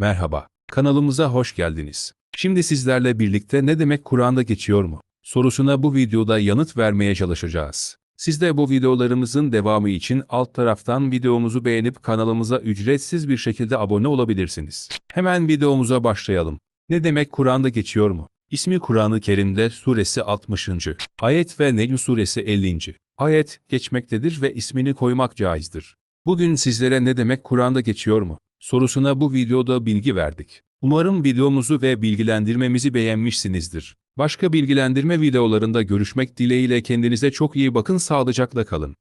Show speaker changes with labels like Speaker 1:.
Speaker 1: Merhaba, kanalımıza hoş geldiniz. Şimdi sizlerle birlikte ne demek Kur'an'da geçiyor mu? Sorusuna bu videoda yanıt vermeye çalışacağız. Siz de bu videolarımızın devamı için alt taraftan videomuzu beğenip kanalımıza ücretsiz bir şekilde abone olabilirsiniz. Hemen videomuza başlayalım. Ne demek Kur'an'da geçiyor mu? İsmi Kur'an-ı Kerim'de suresi 60. ayet ve Necm suresi 50. ayet geçmektedir ve ismini koymak caizdir. Bugün sizlere ne demek Kur'an'da geçiyor mu? Sorusuna bu videoda bilgi verdik. Umarım videomuzu ve bilgilendirmemizi beğenmişsinizdir. Başka bilgilendirme videolarında görüşmek dileğiyle kendinize çok iyi bakın sağlıcakla kalın.